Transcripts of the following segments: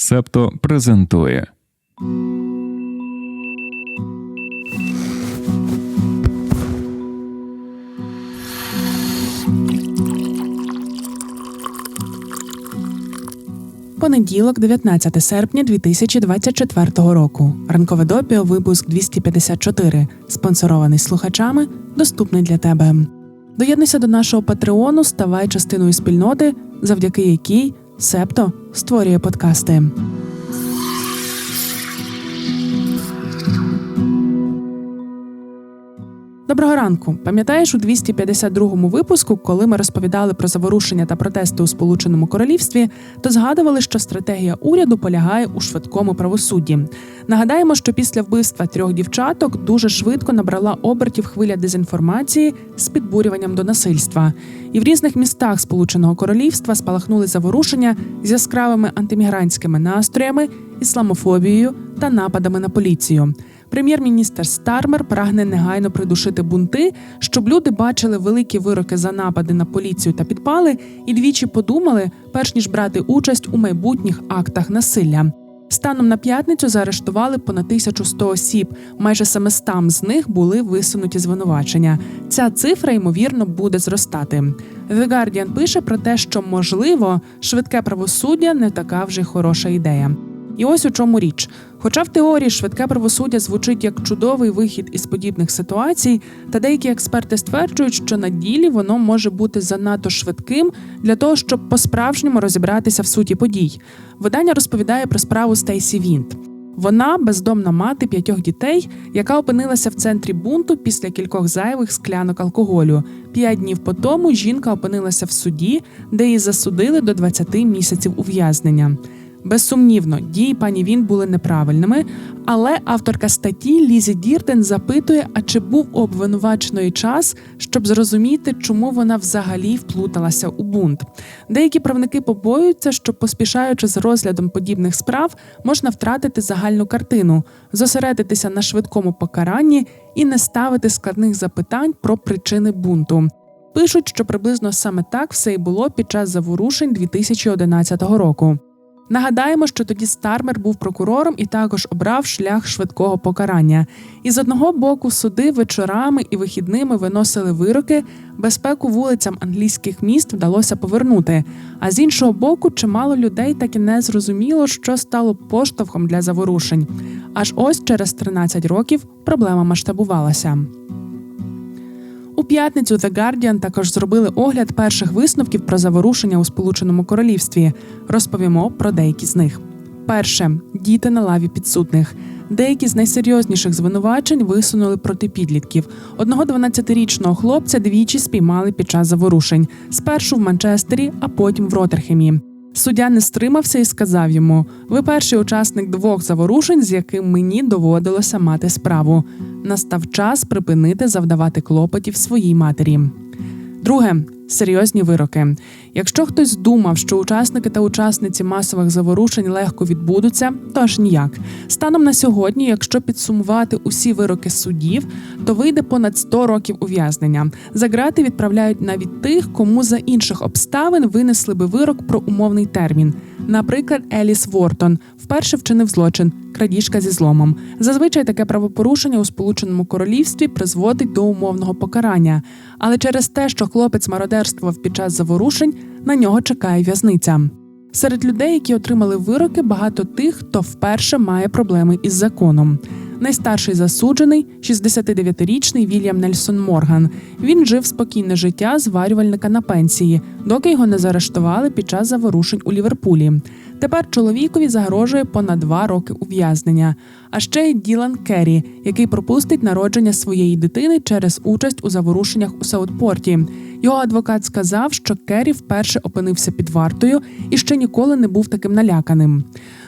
Септо презентує. Понеділок, 19 серпня 2024 року. Ранкове допіо, випуск 254, спонсорований слухачами, доступний для тебе. Доєднуйся до нашого патреону, ставай частиною спільноти, завдяки якій Септо створює подкасти. Доброго ранку. Пам'ятаєш у 252-му випуску, коли ми розповідали про заворушення та протести у Сполученому Королівстві, то згадували, що стратегія уряду полягає у швидкому правосудді. Нагадаємо, що після вбивства трьох дівчаток дуже швидко набрала обертів хвиля дезінформації з підбурюванням до насильства. І в різних містах Сполученого Королівства спалахнули заворушення з яскравими антимігрантськими настроями, ісламофобією та нападами на поліцію. Прем'єр-міністр Стармер прагне негайно придушити бунти, щоб люди бачили великі вироки за напади на поліцію та підпали, і двічі подумали, перш ніж брати участь у майбутніх актах насилля. Станом на п'ятницю заарештували понад 1100 осіб. Майже 700 з них були висунуті звинувачення. Ця цифра ймовірно буде зростати. The Guardian пише про те, що можливо швидке правосуддя не така вже хороша ідея. І ось у чому річ. Хоча в теорії швидке правосуддя звучить як чудовий вихід із подібних ситуацій, та деякі експерти стверджують, що на ділі воно може бути занадто швидким для того, щоб по-справжньому розібратися в суті подій. Видання розповідає про справу Стейсі Вінт. Вона бездомна мати п'ятьох дітей, яка опинилася в центрі бунту після кількох зайвих склянок алкоголю. П'ять днів по тому жінка опинилася в суді, де її засудили до 20 місяців ув'язнення. Безсумнівно, дії пані Він були неправильними, але авторка статті Лізі Дірден запитує, а чи був у обвинуваченої час, щоб зрозуміти, чому вона взагалі вплуталася у бунт. Деякі правники побоюються, що поспішаючи з розглядом подібних справ, можна втратити загальну картину, зосередитися на швидкому покаранні і не ставити складних запитань про причини бунту. Пишуть, що приблизно саме так все і було під час заворушень 2011 року. Нагадаємо, що тоді Стармер був прокурором і також обрав шлях швидкого покарання. І з одного боку суди вечорами і вихідними виносили вироки, безпеку вулицям англійських міст вдалося повернути. А з іншого боку, чимало людей так і не зрозуміло, що стало поштовхом для заворушень. Аж ось через 13 років проблема масштабувалася. П'ятницю The Guardian також зробили огляд перших висновків про заворушення у Сполученому Королівстві. Розповімо про деякі з них. Перше діти на лаві підсудних. Деякі з найсерйозніших звинувачень висунули проти підлітків. Одного 12-річного хлопця двічі спіймали під час заворушень: спершу в Манчестері, а потім в Роттерхемі. Суддя не стримався і сказав йому: ви перший учасник двох заворушень, з яким мені доводилося мати справу. Настав час припинити завдавати клопотів своїй матері. Друге серйозні вироки. Якщо хтось думав, що учасники та учасниці масових заворушень легко відбудуться, то аж ніяк. Станом на сьогодні, якщо підсумувати усі вироки суддів, то вийде понад 100 років ув'язнення. За грати відправляють навіть тих, кому за інших обставин винесли би вирок про умовний термін. Наприклад, Еліс Вортон вперше вчинив злочин крадіжка зі зломом. Зазвичай таке правопорушення у Сполученому Королівстві призводить до умовного покарання, але через те, що хлопець мародерствував під час заворушень, на нього чекає в'язниця. Серед людей, які отримали вироки, багато тих, хто вперше має проблеми із законом. Найстарший засуджений 69-річний Вільям Нельсон Морган. Він жив спокійне життя зварювальника на пенсії, доки його не заарештували під час заворушень у Ліверпулі. Тепер чоловікові загрожує понад два роки ув'язнення. А ще й Ділан Керрі, який пропустить народження своєї дитини через участь у заворушеннях у Саутпорті. Його адвокат сказав, що Керрі вперше опинився під вартою і ще ніколи не був таким наляканим.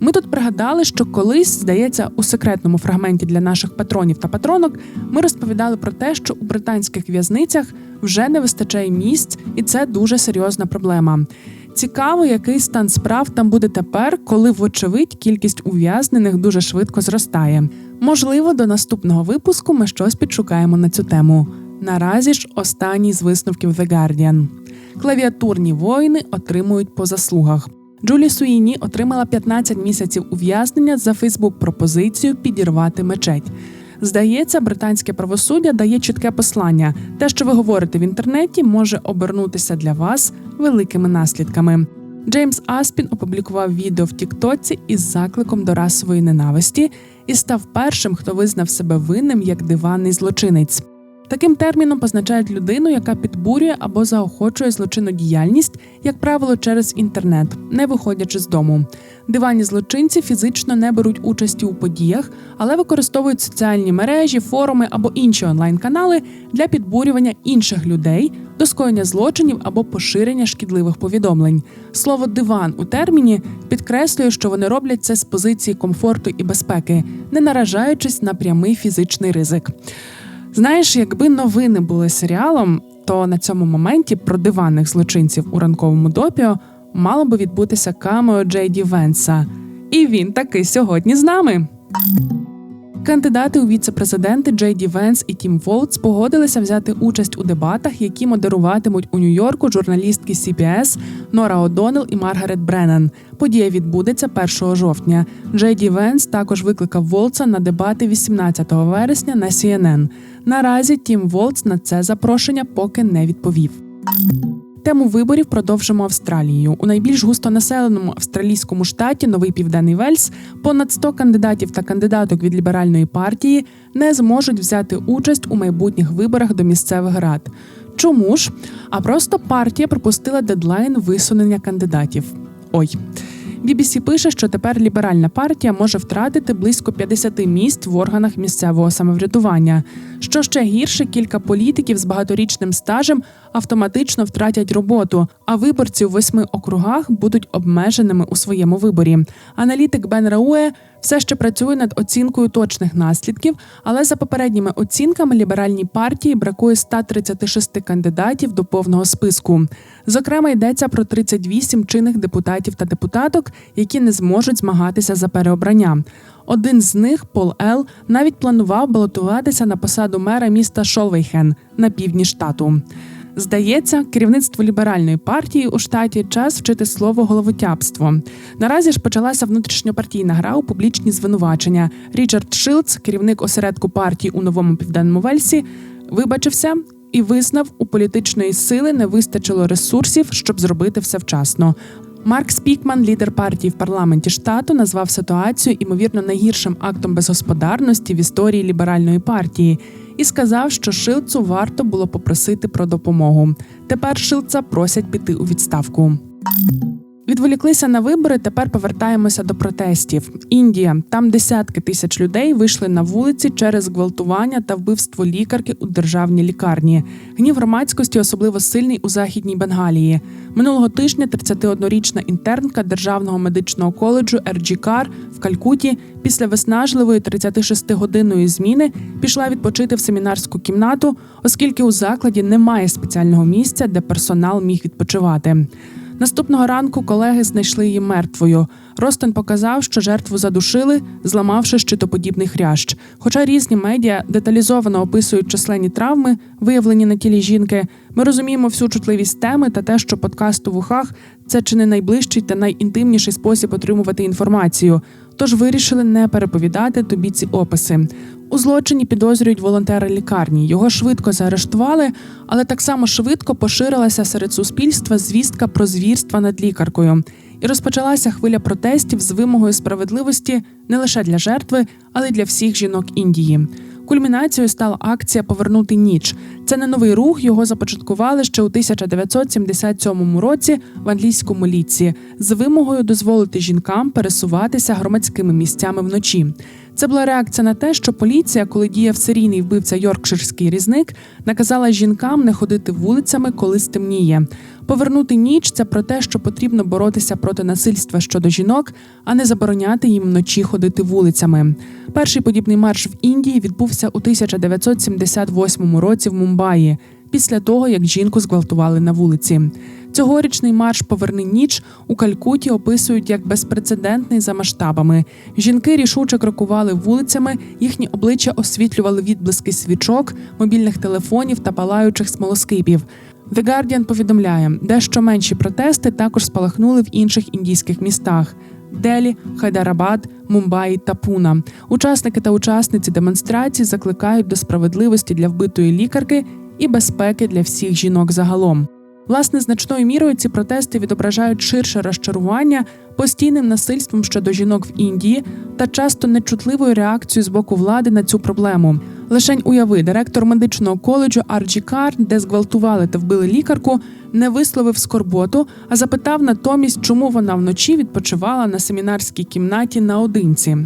Ми тут пригадали, що колись, здається, у секретному фрагменті для наших патронів та патронок ми розповідали про те, що у британських в'язницях вже не вистачає місць, і це дуже серйозна проблема. Цікаво, який стан справ там буде тепер, коли, вочевидь, кількість ув'язнених дуже швидко зростає. Можливо, до наступного випуску ми щось підшукаємо на цю тему. Наразі ж останній з висновків The Guardian. Клавіатурні воїни отримують по заслугах. Джулі Суїні отримала 15 місяців ув'язнення за Фейсбук-пропозицію підірвати мечеть. Здається, британське правосуддя дає чітке послання: те, що ви говорите в інтернеті, може обернутися для вас великими наслідками. Джеймс Аспін опублікував відео в Тіктоці із закликом до расової ненависті і став першим, хто визнав себе винним як диванний злочинець. Таким терміном позначають людину, яка підбурює або заохочує злочинну діяльність, як правило, через інтернет, не виходячи з дому. Диванні злочинці фізично не беруть участі у подіях, але використовують соціальні мережі, форуми або інші онлайн-канали для підбурювання інших людей, до скоєння злочинів або поширення шкідливих повідомлень. Слово диван у терміні підкреслює, що вони роблять це з позиції комфорту і безпеки, не наражаючись на прямий фізичний ризик. Знаєш, якби новини були серіалом, то на цьому моменті про диванних злочинців у ранковому допіо мало би відбутися камео Джейді Венса. І він таки сьогодні з нами. Кандидати у віце-президенти Джей Ді Венс і Тім Волтс погодилися взяти участь у дебатах, які модеруватимуть у Нью-Йорку журналістки CBS Нора О'Доннелл і Маргарет Бреннан. Подія відбудеться 1 жовтня. Джей Ді Венс також викликав Волтса на дебати 18 вересня на CNN. Наразі Тім Волтс на це запрошення поки не відповів. Тему виборів продовжимо Австралією. У найбільш густонаселеному австралійському штаті Новий Південний Вельс понад 100 кандидатів та кандидаток від ліберальної партії не зможуть взяти участь у майбутніх виборах до місцевих рад. Чому ж? А просто партія пропустила дедлайн висунення кандидатів. Ой. BBC пише, що тепер ліберальна партія може втратити близько 50 місць в органах місцевого самоврядування. Що ще гірше, кілька політиків з багаторічним стажем автоматично втратять роботу, а виборці у восьми округах будуть обмеженими у своєму виборі. Аналітик Бен Рауе все ще працює над оцінкою точних наслідків, але за попередніми оцінками ліберальній партії бракує 136 кандидатів до повного списку. Зокрема, йдеться про 38 чинних депутатів та депутаток, які не зможуть змагатися за переобрання. Один з них, Пол Ел, навіть планував балотуватися на посаду мера міста Шолвейхен на півдні штату. Здається, керівництво ліберальної партії у штаті час вчити слово головотяпство. Наразі ж почалася внутрішньопартійна гра у публічні звинувачення. Річард Шилц, керівник осередку партії у новому південному Вельсі, вибачився і визнав, у політичної сили не вистачило ресурсів, щоб зробити все вчасно. Марк Спікман, лідер партії в парламенті штату, назвав ситуацію імовірно найгіршим актом безгосподарності в історії ліберальної партії і сказав, що Шилцу варто було попросити про допомогу. Тепер Шилца просять піти у відставку. Відволіклися на вибори. Тепер повертаємося до протестів. Індія там десятки тисяч людей вийшли на вулиці через гвалтування та вбивство лікарки у державній лікарні. Гнів громадськості особливо сильний у західній Бенгалії. Минулого тижня 31-річна інтернка державного медичного коледжу Ерджікар в Калькуті після виснажливої 36-годинної зміни пішла відпочити в семінарську кімнату, оскільки у закладі немає спеціального місця, де персонал міг відпочивати. Наступного ранку колеги знайшли її мертвою. Ростен показав, що жертву задушили, зламавши щитоподібний хрящ. Хоча різні медіа деталізовано описують численні травми, виявлені на тілі жінки, ми розуміємо всю чутливість теми та те, що подкаст у вухах це чи не найближчий та найінтимніший спосіб отримувати інформацію. Тож вирішили не переповідати тобі ці описи. У злочині підозрюють волонтера лікарні. Його швидко заарештували, але так само швидко поширилася серед суспільства звістка про звірства над лікаркою. І розпочалася хвиля протестів з вимогою справедливості не лише для жертви, але й для всіх жінок Індії. Кульмінацією стала акція Повернути ніч. Це не новий рух. Його започаткували ще у 1977 році в англійському ліці з вимогою дозволити жінкам пересуватися громадськими місцями вночі. Це була реакція на те, що поліція, коли діяв серійний вбивця Йоркширський різник, наказала жінкам не ходити вулицями, коли стемніє. Повернути ніч це про те, що потрібно боротися проти насильства щодо жінок, а не забороняти їм вночі ходити вулицями. Перший подібний марш в Індії відбувся у 1978 році в Мумбаї, після того як жінку зґвалтували на вулиці. Цьогорічний марш Поверни ніч у Калькуті описують як безпрецедентний за масштабами. Жінки рішуче крокували вулицями, їхні обличчя освітлювали відблиски свічок, мобільних телефонів та палаючих смолоскипів. The Guardian повідомляє, дещо менші протести також спалахнули в інших індійських містах. Делі, Хайдарабад, Мумбаї та Пуна. Учасники та учасниці демонстрацій закликають до справедливості для вбитої лікарки і безпеки для всіх жінок загалом. Власне, значною мірою ці протести відображають ширше розчарування постійним насильством щодо жінок в Індії та часто нечутливою реакцією з боку влади на цю проблему. Лишень уяви, директор медичного коледжу Арджі Кар, де зґвалтували та вбили лікарку, не висловив скорботу, а запитав натомість, чому вона вночі відпочивала на семінарській кімнаті наодинці.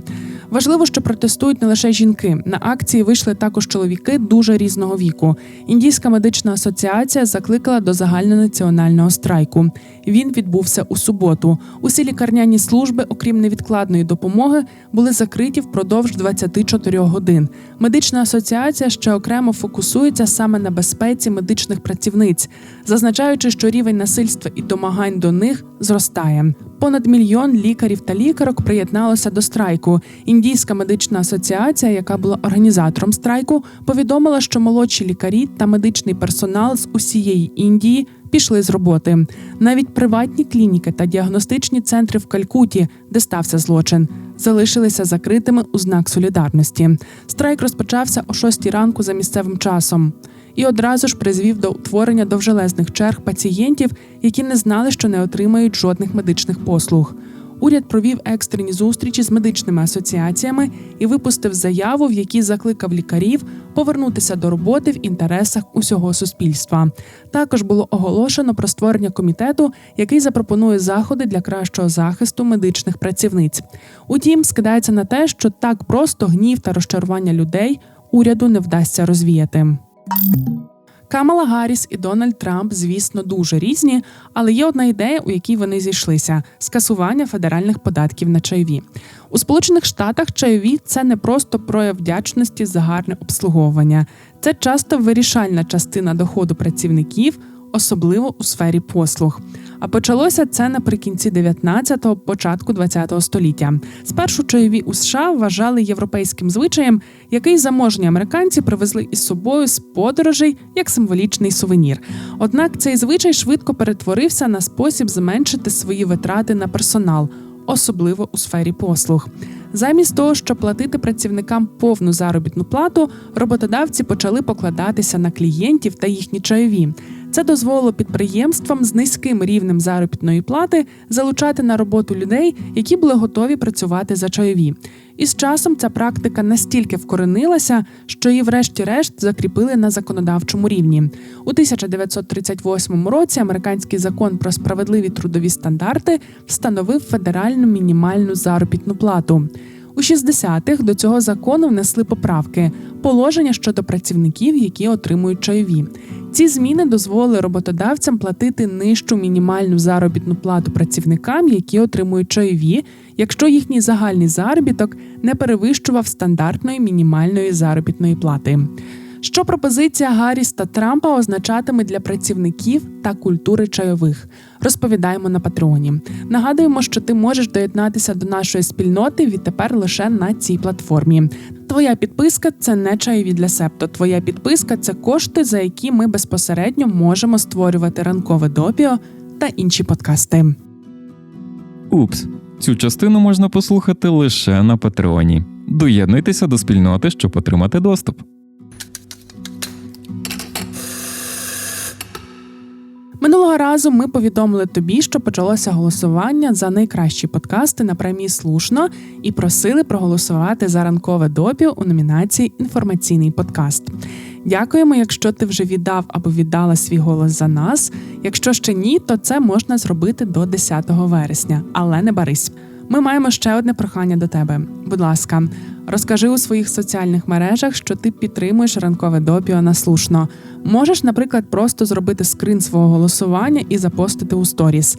Важливо, що протестують не лише жінки. На акції вийшли також чоловіки дуже різного віку. Індійська медична асоціація закликала до загальнонаціонального страйку. Він відбувся у суботу. Усі лікарняні служби, окрім невідкладної допомоги, були закриті впродовж 24 годин. Медична асоціація ще окремо фокусується саме на безпеці медичних працівниць, зазначаючи, що рівень насильства і домагань до них зростає. Понад мільйон лікарів та лікарок приєдналося до страйку. Індійська медична асоціація, яка була організатором страйку, повідомила, що молодші лікарі та медичний персонал з усієї Індії пішли з роботи. Навіть приватні клініки та діагностичні центри в Калькуті, де стався злочин, залишилися закритими у знак солідарності. Страйк розпочався о 6 ранку за місцевим часом. І одразу ж призвів до утворення довжелезних черг пацієнтів, які не знали, що не отримають жодних медичних послуг. Уряд провів екстрені зустрічі з медичними асоціаціями і випустив заяву, в якій закликав лікарів повернутися до роботи в інтересах усього суспільства. Також було оголошено про створення комітету, який запропонує заходи для кращого захисту медичних працівниць. Утім, скидається на те, що так просто гнів та розчарування людей уряду не вдасться розвіяти. Камала Гарріс і Дональд Трамп, звісно, дуже різні, але є одна ідея, у якій вони зійшлися: скасування федеральних податків на чайові. У Сполучених Штатах чайові це не просто прояв вдячності за гарне обслуговування, це часто вирішальна частина доходу працівників, особливо у сфері послуг. А почалося це наприкінці 19-го, початку 20-го століття. Спершу чайові у США вважали європейським звичаєм, який заможні американці привезли із собою з подорожей як символічний сувенір. Однак цей звичай швидко перетворився на спосіб зменшити свої витрати на персонал, особливо у сфері послуг. Замість того, щоб платити працівникам повну заробітну плату, роботодавці почали покладатися на клієнтів та їхні чайові. Це дозволило підприємствам з низьким рівнем заробітної плати залучати на роботу людей, які були готові працювати за чайові. І з часом ця практика настільки вкоренилася, що її, врешті-решт, закріпили на законодавчому рівні. У 1938 році американський закон про справедливі трудові стандарти встановив федеральну мінімальну заробітну плату. У 60-х до цього закону внесли поправки, положення щодо працівників, які отримують чайові. Ці зміни дозволили роботодавцям платити нижчу мінімальну заробітну плату працівникам, які отримують чайові, якщо їхній загальний заробіток не перевищував стандартної мінімальної заробітної плати. Що пропозиція Гарріс та Трампа означатиме для працівників та культури чайових? Розповідаємо на Патреоні. Нагадуємо, що ти можеш доєднатися до нашої спільноти відтепер лише на цій платформі. Твоя підписка це не чайові для септо. Твоя підписка це кошти, за які ми безпосередньо можемо створювати ранкове допіо та інші подкасти. Упс, цю частину можна послухати лише на Патреоні. Доєднуйтеся до спільноти, щоб отримати доступ. Минулого разу ми повідомили тобі, що почалося голосування за найкращі подкасти на премії Слушно і просили проголосувати за ранкове допіо у номінації Інформаційний подкаст. Дякуємо, якщо ти вже віддав або віддала свій голос за нас. Якщо ще ні, то це можна зробити до 10 вересня, але не барись. Ми маємо ще одне прохання до тебе. Будь ласка, розкажи у своїх соціальних мережах, що ти підтримуєш ранкове допіо на слушно. Можеш, наприклад, просто зробити скрин свого голосування і запостити у сторіс.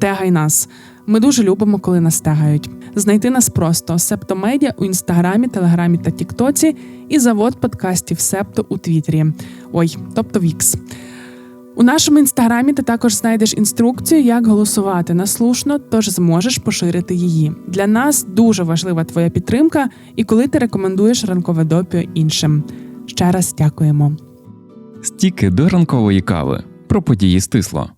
Тегай нас. Ми дуже любимо, коли нас тегають. Знайти нас просто Септомедіа у інстаграмі, телеграмі та Тіктоці і завод подкастів Септо у Твіттері. Ой, тобто Вікс. У нашому інстаграмі ти також знайдеш інструкцію, як голосувати на слушно, тож зможеш поширити її. Для нас дуже важлива твоя підтримка і коли ти рекомендуєш ранкове допіо іншим. Ще раз дякуємо. Стіки до ранкової кави. Про події стисло.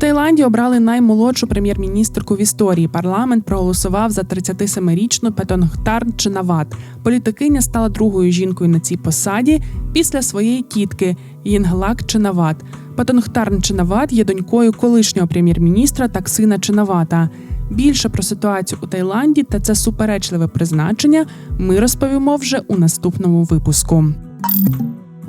Таїланді обрали наймолодшу прем'єр-міністрку в історії. Парламент проголосував за 37-річну Петонгтарн Чинават. Політикиня стала другою жінкою на цій посаді після своєї тітки Їнглак Чинават. Петонгтарн Чинават є донькою колишнього прем'єр-міністра Таксина Чинавата. Більше про ситуацію у Таїланді та це суперечливе призначення ми розповімо вже у наступному випуску.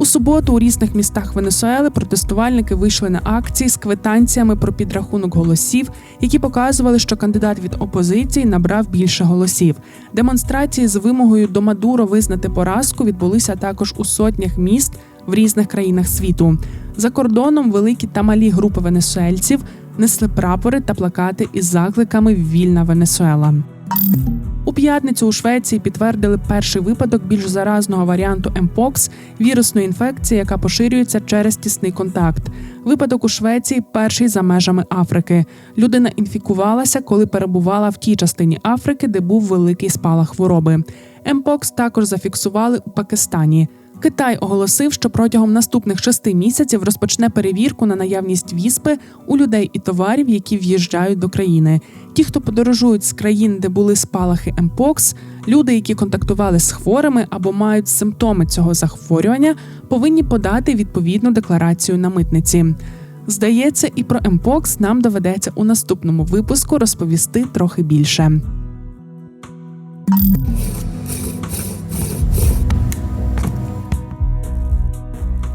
У суботу у різних містах Венесуели протестувальники вийшли на акції з квитанціями про підрахунок голосів, які показували, що кандидат від опозиції набрав більше голосів. Демонстрації з вимогою до Мадуро визнати поразку відбулися також у сотнях міст в різних країнах світу. За кордоном великі та малі групи венесуельців несли прапори та плакати із закликами Вільна Венесуела. У п'ятницю у Швеції підтвердили перший випадок більш заразного варіанту Mpox – вірусної інфекції, яка поширюється через тісний контакт. Випадок у Швеції перший за межами Африки. Людина інфікувалася, коли перебувала в тій частині Африки, де був великий спалах хвороби. Mpox також зафіксували у Пакистані. Китай оголосив, що протягом наступних шести місяців розпочне перевірку на наявність віспи у людей і товарів, які в'їжджають до країни. Ті, хто подорожують з країн, де були спалахи Mpox, люди, які контактували з хворими або мають симптоми цього захворювання, повинні подати відповідну декларацію на митниці. Здається, і про Mpox нам доведеться у наступному випуску розповісти трохи більше.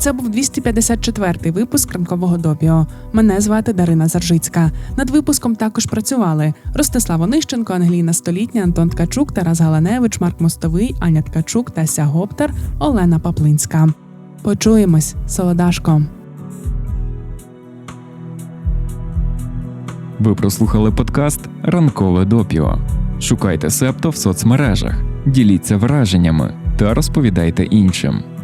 Це був 254-й випуск ранкового допіо. Мене звати Дарина Заржицька. Над випуском також працювали Ростислав Онищенко, Ангеліна Столітня, Антон Ткачук, Тарас Галаневич, Марк Мостовий, Аня Ткачук, Тася Гоптер, Олена Паплинська. Почуємось, солодашко. Ви прослухали подкаст Ранкове допіо. Шукайте Септо в соцмережах, діліться враженнями та розповідайте іншим.